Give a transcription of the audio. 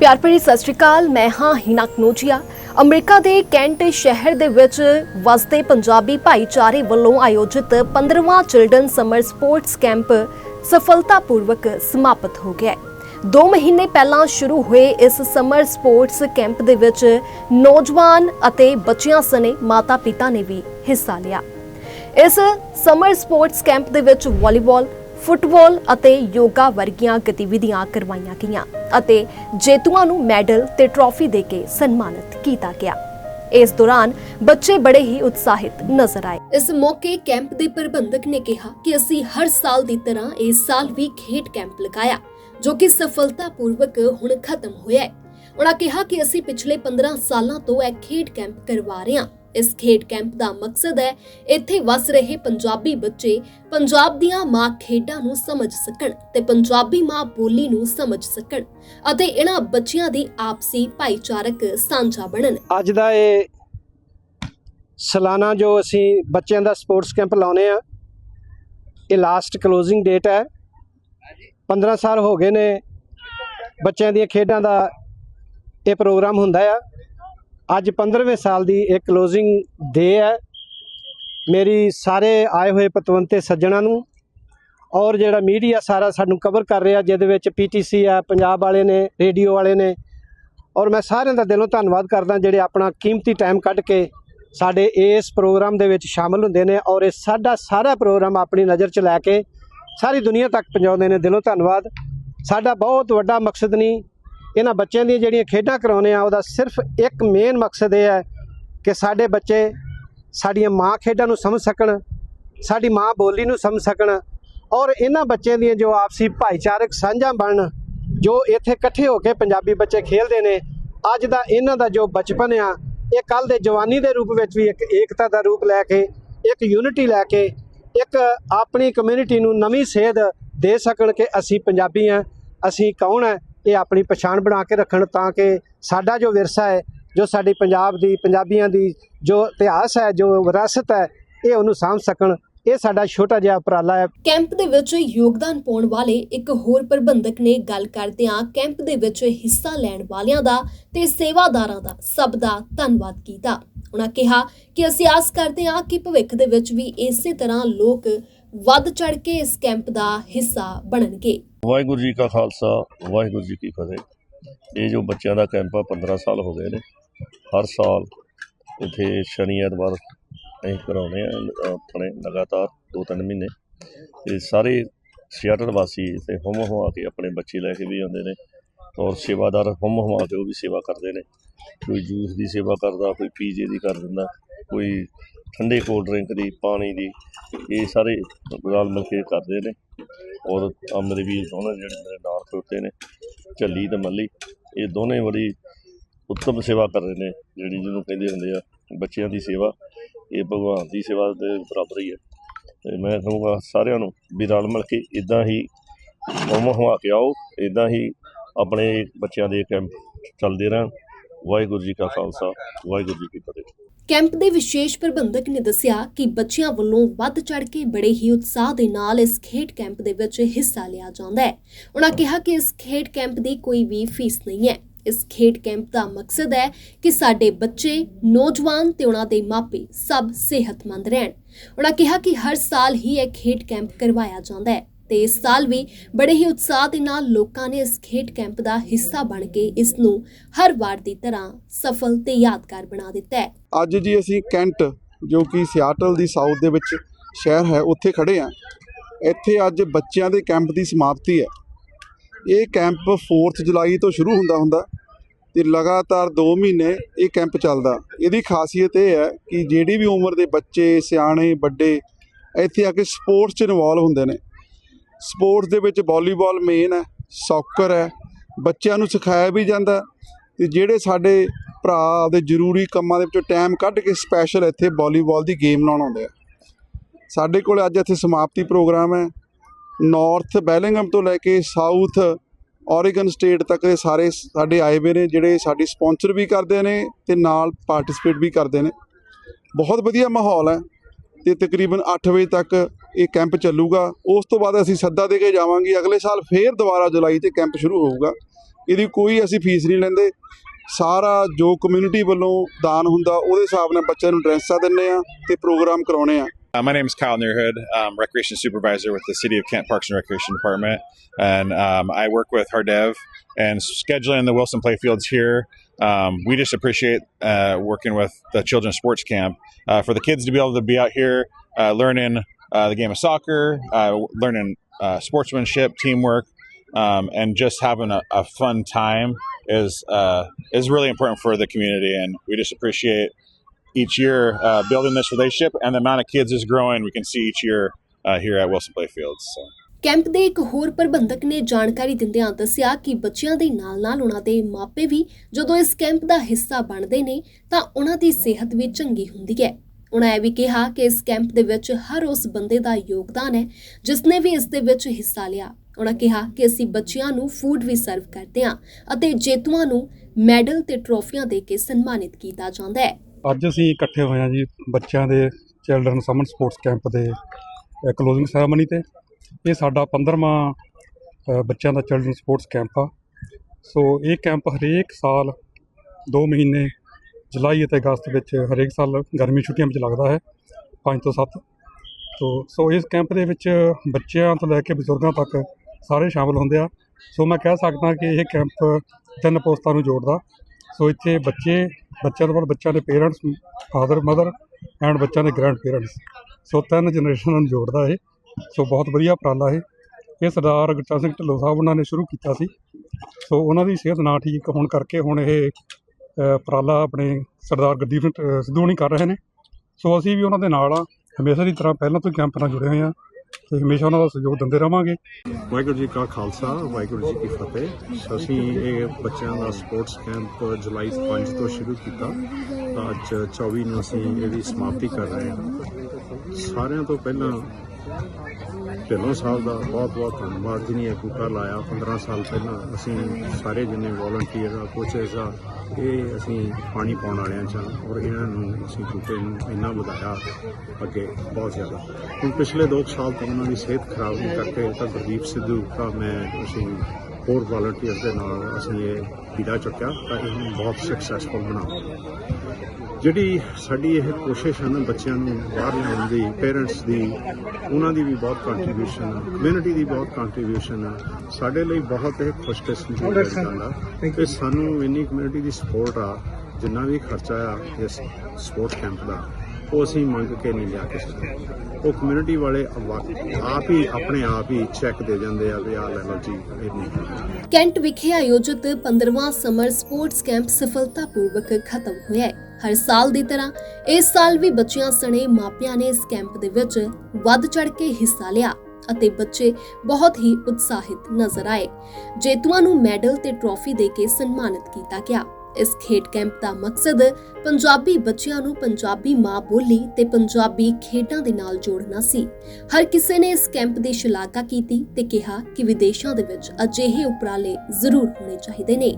ਪਿਆਰ ਭਰੀ ਸਤਿ ਸ਼੍ਰੀ ਅਕਾਲ, ਮੈਂ ਹਾਂ ਹਿਨਾ ਕਨੋਜੀਆ। ਅਮਰੀਕਾ ਦੇ ਕੈਂਟ ਸ਼ਹਿਰ ਦੇ ਵਿੱਚ ਵਸਦੇ ਪੰਜਾਬੀ ਭਾਈਚਾਰੇ ਵੱਲੋਂ ਆਯੋਜਿਤ 15ਵਾਂ ਚਿਲਡਰਨ ਸਮਰ ਸਪੋਰਟਸ ਕੈਂਪ ਸਫਲਤਾਪੂਰਵਕ ਸਮਾਪਤ ਹੋ ਗਿਆ ਹੈ। ਦੋ ਮਹੀਨੇ ਪਹਿਲਾਂ ਸ਼ੁਰੂ ਹੋਏ ਇਸ ਸਮਰ ਸਪੋਰਟਸ ਕੈਂਪ ਦੇ ਵਿੱਚ ਨੌਜਵਾਨ ਅਤੇ ਬੱਚਿਆਂ ਸਣੇ ਮਾਤਾ-ਪਿਤਾ ਨੇ ਵੀ ਹਿੱਸਾ ਲਿਆ। ਇਸ ਸਮਰ ਸਪੋਰਟਸ ਕੈਂਪ ਦੇ ਵਿੱਚ ਵਾਲੀਬਾਲ ਫੁੱਟਬਾਲ ਅਤੇ ਯੋਗਾ ਵਰਗੀਆਂ ਗਤੀਵਿਧੀਆਂ ਕਰਵਾਈਆਂ ਗਈਆਂ ਅਤੇ ਜੇਤੂਆਂ ਨੂੰ ਮੈਡਲ ਤੇ ਟਰਾਫੀ ਦੇ ਕੇ ਸਨਮਾਨਿਤ ਕੀਤਾ ਗਿਆ। ਇਸ ਦੌਰਾਨ ਬੱਚੇ ਬੜੇ ਹੀ ਉਤਸ਼ਾਹਿਤ ਨਜ਼ਰ ਆਏ। ਇਸ ਮੌਕੇ ਕੈਂਪ ਦੇ ਪ੍ਰਬੰਧਕ ਨੇ ਕਿਹਾ ਕਿ ਅਸੀਂ ਹਰ ਸਾਲ ਦੀ ਤਰ੍ਹਾਂ ਇਸ ਸਾਲ ਵੀ ਖੇਡ ਕੈਂਪ ਲਗਾਇਆ, ਜੋ ਕਿ ਸਫਲਤਾਪੂਰਵਕ ਹੁਣ ਖਤਮ ਹੋਇਆ ਹੈ। ਉਹਨਾਂ ਕਿਹਾ ਕਿ ਅਸੀਂ ਪਿਛਲੇ 15 ਸਾਲਾਂ ਤੋਂ ਇਹ ਖੇਡ ਕੈਂਪ ਕਰਵਾ ਰਹੇ ਹਾਂ। ਇਸ ਖੇਡ ਕੈਂਪ ਦਾ ਮਕਸਦ ਹੈ ਇੱਥੇ ਵਸ ਰਹੇ ਪੰਜਾਬੀ ਬੱਚੇ ਪੰਜਾਬ ਦੀਆਂ ਮਾਂ ਖੇਡਾਂ ਨੂੰ ਸਮਝ ਸਕਣ ਤੇ ਪੰਜਾਬੀ ਮਾਂ ਬੋਲੀ ਨੂੰ ਸਮਝ ਸਕਣ ਅਤੇ ਇਹਨਾਂ ਬੱਚਿਆਂ ਦੀ ਆਪਸੀ ਭਾਈਚਾਰਕ ਸਾਂਝਾ ਬਣਨ। ਅੱਜ ਦਾ ਇਹ ਸਾਲਾਨਾ ਜੋ ਅਸੀਂ ਬੱਚਿਆਂ ਦਾ ਸਪੋਰਟਸ ਕੈਂਪ ਲਾਉਨੇ ਆ, ਇਹ ਲਾਸਟ ਕਲੋਜ਼ਿੰਗ ਡੇਟ ਹੈ। 15 ਸਾਲ ਹੋ ਗਏ ਨੇ ਬੱਚਿਆਂ ਦੀਆਂ ਖੇਡਾਂ ਦਾ ਇਹ ਪ੍ਰੋਗਰਾਮ ਹੁੰਦਾ ਆ। ਅੱਜ 15ਵੇਂ ਸਾਲ ਦੀ ਇਹ ਕਲੋਜ਼ਿੰਗ ਡੇ ਹੈ। ਮੇਰੀ ਸਾਰੇ ਆਏ ਹੋਏ ਪਤਵੰਤੇ ਸੱਜਣਾ ਨੂੰ ਔਰ ਜਿਹੜਾ ਮੀਡੀਆ ਸਾਰਾ ਸਾਨੂੰ ਕਵਰ ਕਰ ਰਿਹਾ, ਜਿਹਦੇ ਵਿੱਚ ਪੀਟੀਸੀ ਆ ਪੰਜਾਬ ਵਾਲੇ ਨੇ ਰੇਡੀਓ ਵਾਲੇ ਨੇ। ਔਰ ਮੈਂ ਸਾਰਿਆਂ ਦਾ ਦਿਲੋਂ ਧੰਨਵਾਦ ਕਰਦਾ ਜਿਹੜੇ ਆਪਣਾ ਕੀਮਤੀ ਟਾਈਮ ਕੱਢ ਕੇ ਸਾਡੇ ਇਸ ਪ੍ਰੋਗਰਾਮ ਦੇ ਵਿੱਚ ਸ਼ਾਮਲ ਹੁੰਦੇ ਨੇ ਔਰ ਇਹ ਸਾਡਾ ਸਾਰਾ ਪ੍ਰੋਗਰਾਮ ਆਪਣੀ ਨਜ਼ਰ 'ਚ ਲੈ ਕੇ ਸਾਰੀ ਦੁਨੀਆ ਤੱਕ ਪਹੁੰਚਾਉਂਦੇ ਨੇ। ਦਿਲੋਂ ਧੰਨਵਾਦ। ਸਾਡਾ ਬਹੁਤ ਵੱਡਾ ਮਕਸਦ ਨਹੀਂ ਇਹਨਾਂ ਬੱਚਿਆਂ ਦੀਆਂ ਜਿਹੜੀਆਂ ਖੇਡਾਂ ਕਰਾਉਨੇ ਆ ਉਹਦਾ ਸਿਰਫ ਇੱਕ ਮੇਨ ਮਕਸਦ ਇਹ ਹੈ ਕਿ ਸਾਡੇ ਬੱਚੇ ਸਾਡੀਆਂ ਮਾਂ ਖੇਡਾਂ ਨੂੰ ਸਮਝ ਸਕਣ, ਸਾਡੀ ਮਾਂ ਬੋਲੀ ਨੂੰ ਸਮਝ ਸਕਣ ਔਰ ਇਹਨਾਂ ਬੱਚਿਆਂ ਦੀਆਂ ਜੋ ਆਪਸੀ ਭਾਈਚਾਰਕ ਸਾਂਝਾਂ ਬਣਨ, ਜੋ ਇੱਥੇ ਇਕੱਠੇ ਹੋ ਕੇ ਪੰਜਾਬੀ ਬੱਚੇ ਖੇਡਦੇ ਨੇ, ਅੱਜ ਦਾ ਇਹਨਾਂ ਦਾ ਜੋ ਬਚਪਨ ਆ, ਇਹ ਕੱਲ ਦੇ ਜਵਾਨੀ ਦੇ ਰੂਪ ਵਿੱਚ ਵੀ ਇੱਕ ਏਕਤਾ ਦਾ ਰੂਪ ਲੈ ਕੇ, ਇੱਕ ਯੂਨਿਟੀ ਲੈ ਕੇ, ਇੱਕ ਆਪਣੀ ਕਮਿਊਨਿਟੀ ਨੂੰ ਨਵੀਂ ਸੇਧ ਦੇ ਸਕਣ ਕਿ ਅਸੀਂ ਪੰਜਾਬੀ ਆ ਅਸੀਂ ਕੌਣ ਹੈ ਇਹ ਆਪਣੀ ਪਛਾਣ ਬਣਾ ਕੇ ਰੱਖਣ ਤਾਂ ਕਿ ਸਾਡਾ ਜੋ ਵਿਰਸਾ ਹੈ, ਜੋ ਸਾਡੀ ਪੰਜਾਬ ਦੀ, ਪੰਜਾਬੀਆਂ ਦੀ ਜੋ ਇਤਿਹਾਸ ਹੈ, ਜੋ ਵਿਰਾਸਤ ਹੈ, ਇਹ ਉਹਨੂੰ ਸਾਂਭ ਸਕਣ। ਇਹ ਸਾਡਾ ਛੋਟਾ ਜਿਹਾ ਉਪਰਾਲਾ ਹੈ। ਕੈਂਪ ਦੇ ਵਿੱਚ ਯੋਗਦਾਨ ਪਾਉਣ ਵਾਲੇ ਇੱਕ ਹੋਰ ਪ੍ਰਬੰਧਕ ਨੇ ਗੱਲ ਕਰਦਿਆਂ ਕੈਂਪ ਦੇ ਵਿੱਚ ਹਿੱਸਾ ਲੈਣ ਵਾਲਿਆਂ ਦਾ ਤੇ ਸੇਵਾਦਾਰਾਂ ਦਾ ਸਭ ਦਾ ਧੰਨਵਾਦ ਕੀਤਾ। ਉਹਨਾਂ ਕਿਹਾ ਕਿ ਅਸੀਂ ਆਸ ਕਰਦੇ ਹਾਂ ਕਿ ਭਵਿੱਖ ਦੇ ਵਿੱਚ ਵੀ ਇਸੇ ਤਰ੍ਹਾਂ ਲੋਕ ਵੱਧ ਚੜ ਕੇ ਇਸ ਕੈਂਪ ਦਾ ਹਿੱਸਾ ਬਣਨਗੇ। ਵਾਹਿਗੁਰੂ ਜੀ ਕਾ ਖਾਲਸਾ, ਵਾਹਿਗੁਰੂ ਜੀ ਕੀ ਫਤਿਹ। ਇਹ ਜੋ ਬੱਚਿਆਂ ਦਾ ਕੈਂਪ ਆ 15 ਸਾਲ ਹੋ ਗਏ ਨੇ। ਹਰ ਸਾਲ ਇੱਥੇ ਸ਼ਨੀ ਐਤਵਾਰ ਅਸੀਂ ਕਰਾਉਂਦੇ ਆ ਆਪਣੇ ਲਗਾਤਾਰ ਦੋ ਤਿੰਨ ਮਹੀਨੇ। ਤੇ ਸਾਰੇ ਸਿਆਟਲ ਵਾਸੀ ਇੱਥੇ ਹੁਮ ਹਮਾ ਕੇ ਆਪਣੇ ਬੱਚੇ ਲੈ ਕੇ ਵੀ ਆਉਂਦੇ ਨੇ ਔਰ ਸੇਵਾਦਾਰ ਹੁਮ ਹਮਾ ਕੇ ਉਹ ਵੀ ਸੇਵਾ ਕਰਦੇ ਨੇ। ਕੋਈ ਜੂਸ ਦੀ ਸੇਵਾ ਕਰਦਾ, ਕੋਈ ਪੀਜੇ ਦੀ ਕਰ ਦਿੰਦਾ। ਕੋਈ ਠੰਡੇ ਕੋਲਡ ਡਰਿੰਕ ਦੀ, ਪਾਣੀ ਦੀ, ਇਹ ਸਾਰੇ ਰਲ ਮਿਲ ਕੇ ਕਰਦੇ ਨੇ। ਔਰ ਆਹ ਮੇਰੇ ਵੀਰ ਸੋਹਣੇ ਜਿਹੜੇ ਮੇਰੇ ਨਾਲ ਖੜੋਤੇ ਨੇ, ਝੱਲੀ ਤੇ ਮੱਲੀ, ਇਹ ਦੋਨੇ ਬੜੀ ਉੱਤਮ ਸੇਵਾ ਕਰ ਰਹੇ ਨੇ, ਜਿਹੜੀ ਜਿਹਨੂੰ ਕਹਿੰਦੇ ਹੁੰਦੇ ਆ, ਬੱਚਿਆਂ ਦੀ ਸੇਵਾ। ਇਹ ਭਗਵਾਨ ਦੀ ਸੇਵਾ ਦੇ ਬਰਾਬਰ ਹੀ ਹੈ। ਤੇ ਮੈਂ ਕਹੂੰਗਾ ਸਾਰਿਆਂ ਨੂੰ ਵੀ ਰਲ ਮਿਲ ਕੇ ਇਦਾਂ ਹੀ ਹੁਮ ਹਵਾ ਕੇ ਆਓ ਇਦਾਂ ਹੀ ਆਪਣੇ ਬੱਚਿਆਂ ਦੇ ਕੈਂਪ ਚੱਲਦੇ ਰਹਿਣ। ਵਾਹਿਗੁਰੂ ਜੀ ਕਾ ਖਾਲਸਾ, ਵਾਹਿਗੁਰੂ ਜੀ ਕੀ ਫਤਿਹ। ਕੈਂਪ ਦੇ ਵਿਸ਼ੇਸ਼ ਪ੍ਰਬੰਧਕ ਨੇ ਦੱਸਿਆ ਕਿ ਬੱਚਿਆਂ ਵੱਲੋਂ ਵੱਧ ਚੜ ਕੇ ਬੜੇ ਹੀ ਉਤਸ਼ਾਹ ਦੇ ਨਾਲ ਇਸ ਖੇਡ ਕੈਂਪ ਦੇ ਵਿੱਚ ਹਿੱਸਾ ਲਿਆ ਜਾਂਦਾ ਹੈ। ਉਹਨਾਂ ਕਿਹਾ ਕਿ ਇਸ ਖੇਡ ਕੈਂਪ ਦੀ ਕੋਈ ਵੀ ਫੀਸ ਨਹੀਂ ਹੈ। ਇਸ ਖੇਡ ਕੈਂਪ ਦਾ ਮਕਸਦ ਹੈ ਕਿ ਸਾਡੇ ਬੱਚੇ, ਨੌਜਵਾਨ ਤੇ ਉਹਨਾਂ ਦੇ ਮਾਪੇ ਸਭ ਸਿਹਤਮੰਦ ਰਹਿਣ। ਉਹਨਾਂ ਕਿਹਾ ਕਿ ਹਰ ਸਾਲ ਹੀ ਇਹ ਖੇਡ ਕੈਂਪ ਕਰਵਾਇਆ ਜਾਂਦਾ ਹੈ। ਤੇ ਇਸ ਸਾਲ ਵੀ ਬੜੇ ਹੀ ਉਤਸ਼ਾਹ ਦੇ ਨਾਲ ਲੋਕਾਂ ਨੇ ਇਸ ਖੇਡ ਕੈਂਪ ਦਾ ਹਿੱਸਾ ਬਣ ਕੇ ਇਸ ਨੂੰ ਹਰ ਵਾਰ ਦੀ ਤਰ੍ਹਾਂ ਸਫਲ ਤੇ ਯਾਦਗਾਰ ਬਣਾ ਦਿੱਤਾ ਹੈ। ਅੱਜ ਜੀ ਅਸੀਂ ਕੈਂਟ, ਜੋ ਕਿ ਸਿਆਟਲ ਦੀ ਸਾਊਥ ਦੇ ਵਿੱਚ ਸ਼ਹਿਰ ਹੈ, ਉੱਥੇ ਖੜੇ ਆ ਇੱਥੇ ਅੱਜ ਬੱਚਿਆਂ ਦੇ ਕੈਂਪ ਦੀ ਸਮਾਪਤੀ ਹੈ। ਇਹ ਕੈਂਪ 4th ਜੁਲਾਈ ਤੋਂ ਸ਼ੁਰੂ ਹੁੰਦਾ ਹੁੰਦਾ ਤੇ ਲਗਾਤਾਰ 2 ਮਹੀਨੇ ਇਹ ਕੈਂਪ ਚੱਲਦਾ। ਇਹਦੀ ਖਾਸੀਅਤ ਇਹ ਹੈ ਕਿ ਜਿਹੜੀ ਵੀ ਉਮਰ ਦੇ ਬੱਚੇ, ਸਿਆਣੇ, ਵੱਡੇ ਇੱਥੇ ਆ ਕੇ ਸਪੋਰਟਸ 'ਚ ਇਨਵੋਲਵ ਹੁੰਦੇ ਨੇ। ਸਪੋਰਟਸ ਦੇ ਵਿੱਚ ਵਾਲੀਬਾਲ ਮੇਨ ਹੈ ਸੌਕਰ ਹੈ, ਬੱਚਿਆਂ ਨੂੰ ਸਿਖਾਇਆ ਵੀ ਜਾਂਦਾ ਤੇ ਜਿਹੜੇ ਸਾਡੇ ਭਰਾ ਆਪਦੇ ਜ਼ਰੂਰੀ ਕੰਮਾਂ ਦੇ ਵਿੱਚੋਂ ਟਾਈਮ ਕੱਢ ਕੇ ਸਪੈਸ਼ਲ ਇੱਥੇ ਵਾਲੀਬਾਲ ਦੀ ਗੇਮ ਲਾਉਣ ਆਉਂਦੇ ਆ। ਸਾਡੇ ਕੋਲ ਅੱਜ ਇੱਥੇ ਸਮਾਪਤੀ ਪ੍ਰੋਗਰਾਮ ਹੈ ਨਾਰਥ ਬੈਲਿੰਗਮ ਤੋਂ ਲੈ ਕੇ ਸਾਊਥ ਔਰੀਗਨ ਸਟੇਟ ਤੱਕ ਦੇ ਸਾਰੇ ਸਾਡੇ ਆਏ ਹੋਏ ਨੇ, ਜਿਹੜੇ ਸਾਡੀ ਸਪਾਂਸਰ ਵੀ ਕਰਦੇ ਨੇ ਤੇ ਨਾਲ ਪਾਰਟਿਸਿਪੇਟ ਵੀ ਕਰਦੇ ਨੇ। ਬਹੁਤ ਵਧੀਆ ਮਾਹੌਲ ਹੈ ਤੇ ਤਕਰੀਬਨ 8 ਵਜੇ ਤੱਕ ਇਹ ਕੈਂਪ ਚੱਲੂਗਾ ਉਸ ਤੋਂ ਬਾਅਦ ਅਸੀਂ ਸੱਦਾ ਦੇ ਕੇ ਜਾਵਾਂਗੇ ਅਗਲੇ ਸਾਲ ਫੇਰ ਦੁਬਾਰਾ ਜੁਲਾਈ ਤੇ ਕੈਂਪ ਸ਼ੁਰੂ ਹੋਊਗਾ ਇਹਦੀ ਕੋਈ ਅਸੀਂ ਫੀਸ ਨਹੀਂ ਲੈਂਦੇ ਸਾਰਾ ਜੋ ਕਮਿਊਨਿਟੀ ਵੱਲੋਂ ਦਾਨ ਹੁੰਦਾ ਉਹਦੇ ਹਿਸਾਬ ਨਾਲ ਬੱਚਿਆਂ ਨੂੰ ਡਰੈਸਾਂ ਦਿੰਨੇ ਆ ਤੇ ਪ੍ਰੋਗਰਾਮ ਕਰਾਉਣੇ ਆ Uh, my name is Kyle Nearhood, um, Recreation Supervisor with the City of Kent Parks and Recreation Department. And um, I work with Hardev and scheduling the Wilson Playfields here. Um, we just appreciate uh, working with the Children's Sports Camp uh, for the kids to be able to be out here uh, learning uh, the game of soccer, uh, learning uh, sportsmanship, teamwork, um, and just having a, a fun time is uh, is really important for the community. And we just appreciate each year uh, building this relationship and the amount of kids is growing we can see each year uh, here at wilson playfields so. Camp ਦੇ ਇੱਕ ਹੋਰ ਪ੍ਰਬੰਧਕ ਨੇ ਜਾਣਕਾਰੀ ਦਿੰਦਿਆਂ ਦੱਸਿਆ ਕਿ ਬੱਚਿਆਂ ਦੇ ਨਾਲ-ਨਾਲ ਉਹਨਾਂ ਦੇ ਮਾਪੇ ਵੀ ਜਦੋਂ ਇਸ ਕੈਂਪ ਦਾ ਹਿੱਸਾ ਬਣਦੇ ਨੇ ਤਾਂ ਉਹਨਾਂ ਦੀ ਸਿਹਤ ਵੀ ਚੰਗੀ ਹੁੰਦੀ ਹੈ ਉਹਨਾਂ ਇਹ ਵੀ ਕਿਹਾ ਕਿ ਇਸ ਕੈਂਪ ਦੇ ਵਿੱਚ ਹਰ ਉਸ ਬੰਦੇ ਦਾ ਯੋਗਦਾਨ ਹੈ ਜਿਸ ਨੇ ਵੀ ਇਸ ਦੇ ਵਿੱਚ ਹਿੱਸਾ ਲਿਆ। ਉਹਨਾਂ ਕਿਹਾ ਕਿ ਅਸੀਂ ਬੱਚਿਆਂ ਨੂੰ ਫੂਡ ਵੀ ਸਰਵ ਕਰਦੇ ਹਾਂ ਅਤੇ ਜੇਤੂਆਂ ਨੂੰ ਮੈਡਲ ਤੇ ਟਰੋਫੀਆਂ ਦੇ ਕੇ ਸਨਮਾਨਿਤ ਕੀਤਾ ਜਾਂਦਾ ਹੈ। ਅੱਜ ਅਸੀਂ ਇਕੱਠੇ ਹੋਏ ਹਾਂ ਜੀ ਬੱਚਿਆਂ ਦੇ ਚਿਲਡਰਨ ਸਮਨ ਸਪੋਰਟਸ ਕੈਂਪ ਦੇ ਕਲੋਜ਼ਿੰਗ ਸੈਰੇਮਨੀ ਤੇ। ਇਹ ਸਾਡਾ 15ਵਾਂ ਬੱਚਿਆਂ ਦਾ ਚਿਲਡਰਨ ਸਪੋਰਟਸ ਕੈਂਪ ਆ। ਸੋ ਇਹ ਕੈਂਪ ਹਰੇਕ ਸਾਲ 2 ਮਹੀਨੇ ਜੁਲਾਈ ਅਤੇ ਅਗਸਤ ਵਿੱਚ ਹਰੇਕ ਸਾਲ ਗਰਮੀ ਛੁੱਟੀਆਂ ਵਿੱਚ ਲੱਗਦਾ ਹੈ 5 ਤੋਂ 7 ਸੋ ਸੋ ਇਸ ਕੈਂਪ ਦੇ ਵਿੱਚ ਬੱਚਿਆਂ ਤੋਂ ਲੈ ਕੇ ਬਜ਼ੁਰਗਾਂ ਤੱਕ ਸਾਰੇ ਸ਼ਾਮਲ ਹੁੰਦੇ ਆ। ਸੋ ਮੈਂ ਕਹਿ ਸਕਦਾ ਕਿ ਇਹ ਕੈਂਪ ਤਿੰਨ ਪੋਸਟਾਂ ਨੂੰ ਜੋੜਦਾ। ਸੋ ਇੱਥੇ ਬੱਚੇ, ਬੱਚਿਆਂ ਤੋਂ ਬਾਅਦ ਬੱਚਿਆਂ ਦੇ ਪੇਰੈਂਟਸ, ਫਾਦਰ, ਮਦਰ ਐਂਡ ਬੱਚਿਆਂ ਦੇ ਗ੍ਰੈਂਡ ਪੇਰੈਂਟਸ। ਸੋ ਤਿੰਨ ਜਨਰੇਸ਼ਨ ਨੂੰ ਜੋੜਦਾ ਇਹ। ਸੋ ਬਹੁਤ ਵਧੀਆ ਉਪਰਾਲਾ ਇਹ। ਇਹ ਸਰਦਾਰ ਗੁਰਚਰਨ ਸਿੰਘ ਢਿੱਲੋਂ ਸਾਹਿਬ ਉਹਨਾਂ ਨੇ ਸ਼ੁਰੂ ਕੀਤਾ ਸੀ। ਸੋ ਉਹਨਾਂ ਦੀ ਸਿਹਤ ਨਾ ਠੀਕ ਹੋਣ ਕਰਕੇ ਹੁਣ ਇਹ ਉਪਰਾਲਾ ਆਪਣੇ ਸਰਦਾਰ ਗੁਰਦੀਪ ਸਿੰਘ ਸਿੱਧੂ ਨਹੀਂ ਕਰ ਰਹੇ ਨੇ। ਸੋ ਅਸੀਂ ਵੀ ਉਹਨਾਂ ਦੇ ਨਾਲ ਆ ਹਮੇਸ਼ਾ ਦੀ ਤਰ੍ਹਾਂ ਪਹਿਲਾਂ ਤੋਂ ਹੀ ਕੈਂਪ ਨਾਲ ਜੁੜੇ ਹੋਏ ਆ ਤੇ ਹਮੇਸ਼ਾ ਉਹਨਾਂ ਦਾ ਸਹਿਯੋਗ ਦਿੰਦੇ ਰਵਾਂਗੇ। ਵਾਹਿਗੁਰੂ ਜੀ ਕਾ ਖਾਲਸਾ, ਵਾਹਿਗੁਰੂ ਜੀ ਕੀ ਫਤਿਹ। ਅਸੀਂ ਇਹ ਬੱਚਿਆਂ ਦਾ ਸਪੋਰਟਸ ਕੈਂਪ ਜੁਲਾਈ 5 ਤੋਂ ਸ਼ੁਰੂ ਕੀਤਾ। ਅੱਜ 24 ਨੂੰ ਅਸੀਂ ਇਹਦੀ ਸਮਾਪਤੀ ਕਰ ਰਹੇ ਹਾਂ। ਸਾਰਿਆਂ ਤੋਂ ਪਹਿਲਾਂ ਢਿੱਲੋਂ ਸਾਹਿਬ ਦਾ ਬਹੁਤ ਬਹੁਤ ਧੰਨਵਾਦ ਜੀ ਨੇ ਇਹ ਬੂਟਾ ਲਾਇਆ। 15 ਸਾਲ ਪਹਿਲਾਂ ਅਸੀਂ ਸਾਰੇ ਜਿੰਨੇ ਵੋਲੰਟੀਅਰ ਆ ਕੋਚਸ ਆ, ਇਹ ਅਸੀਂ ਪਾਣੀ ਪਾਉਣ ਵਾਲਿਆਂ ਚ ਹਾਂ ਔਰ ਇਹਨਾਂ ਨੂੰ ਅਸੀਂ ਬੂਟੇ ਨੂੰ ਇੰਨਾ ਵਧਾਇਆ ਅੱਗੇ ਬਹੁਤ ਜ਼ਿਆਦਾ। ਹੁਣ ਪਿਛਲੇ 2 ਸਾਲ ਤੋਂ ਉਹਨਾਂ ਦੀ ਸਿਹਤ ਖਰਾਬ ਹੋਣ ਕਰਕੇ ਤਾਂ ਗੁਰਦੀਪ ਸਿੱਧੂ ਦਾ ਮੈਂ ਅਸੀਂ ਹੋਰ ਵਾਲੰਟੀਅਰਸ ਦੇ ਨਾਲ ਅਸੀਂ ਇਹ ਪੀੜਾ ਚੁੱਕਿਆ ਤਾਂ ਇਹਨੂੰ ਬਹੁਤ ਸਕਸੈਸਫੁਲ ਬਣਾਵਾਂਗੇ ਜਿਹੜੀ ਸਾਡੀ ਇਹ ਕੋਸ਼ਿਸ਼ ਹੈ ਨਾ ਬੱਚਿਆਂ ਨੂੰ ਬਾਹਰ ਲਿਆਉਣ ਦੀ ਪੇਰੈਂਟਸ ਦੀ ਉਹਨਾਂ ਦੀ ਵੀ ਬਹੁਤ ਕੰਟਰੀਬਿਊਸ਼ਨ ਹੈ ਕਮਿਊਨਿਟੀ ਦੀ ਬਹੁਤ ਕੰਟਰੀਬਿਊਸ਼ਨ ਹੈ ਸਾਡੇ ਲਈ ਬਹੁਤ ਇਹ ਖੁਸ਼ਕਿਸਮਤੀ ਦੀ ਗੱਲ ਆ। ਕਿ ਸਾਨੂੰ ਇੰਨੀ ਕਮਿਊਨਿਟੀ ਦੀ ਸਪੋਰਟ ਆ ਜਿੰਨਾ ਵੀ ਖਰਚਾ ਆ ਇਸ ਸਪੋਰਟ ਕੈਂਪ ਦਾ। ਉਹ ਅਸੀਂ ਮੰਗ ਕੇ ਨਹੀਂ ਲਿਆ ਕਿਸੇ ਉਹ ਕਮਿਊਨਿਟੀ ਵਾਲੇ ਆਪ ਹੀ ਆਪਣੇ ਆਪ ਹੀ ਚੈੱਕ ਦੇ ਜਾਂਦੇ ਆ ਵੀ ਆ ਲੈ ਲਓ ਜੀ ਇਹ ਨਹੀਂ ਕੈਂਟ ਵਿਖੇ ਆਯੋਜਿਤ 15ਵਾਂ ਸਮਰ ਸਪੋਰਟਸ ਕੈਂਪ ਸਫਲਤਾਪੂਰਵਕ ਖਤਮ ਹੋਇਆ ਹੈ। ਹਰ ਸਾਲ ਦੀ ਤਰ੍ਹਾਂ ਇਸ ਸਾਲ ਵੀ ਬੱਚਿਆਂ ਸਣੇ ਮਾਪਿਆਂ ਨੇ ਇਸ ਕੈਂਪ ਦੇ ਵਿੱਚ ਵੱਧ ਚੜ ਕੇ ਹਿੱਸਾ ਲਿਆ ਅਤੇ ਬੱਚੇ ਬਹੁਤ ਹੀ ਉਤਸ਼ਾਹਿਤ ਨਜ਼ਰ ਆਏ। ਜੇਤੂਆਂ ਨੂੰ ਮੈਡਲ ਤੇ ਟਰੋਫੀ ਦੇ ਕੇ ਸਨਮਾਨਿਤ ਕੀਤਾ ਗਿਆ। ਇਸ ਖੇਡ ਕੈਂਪ ਦਾ ਮਕਸਦ ਪੰਜਾਬੀ ਬੱਚਿਆਂ ਨੂੰ ਪੰਜਾਬੀ ਮਾਂ ਬੋਲੀ ਤੇ ਪੰਜਾਬੀ ਖੇਡਾਂ ਦੇ ਨਾਲ ਜੋੜਨਾ ਸੀ। ਹਰ ਕਿਸੇ ਨੇ ਇਸ ਕੈਂਪ ਦੀ ਸ਼ਲਾਘਾ ਕੀਤੀ ਤੇ ਕਿਹਾ ਕਿ ਵਿਦੇਸ਼ਾਂ ਦੇ ਵਿੱਚ ਅਜਿਹੇ ਉਪਰਾਲੇ ਜ਼ਰੂਰ ਹੋਣੇ ਚਾਹੀਦੇ ਨੇ।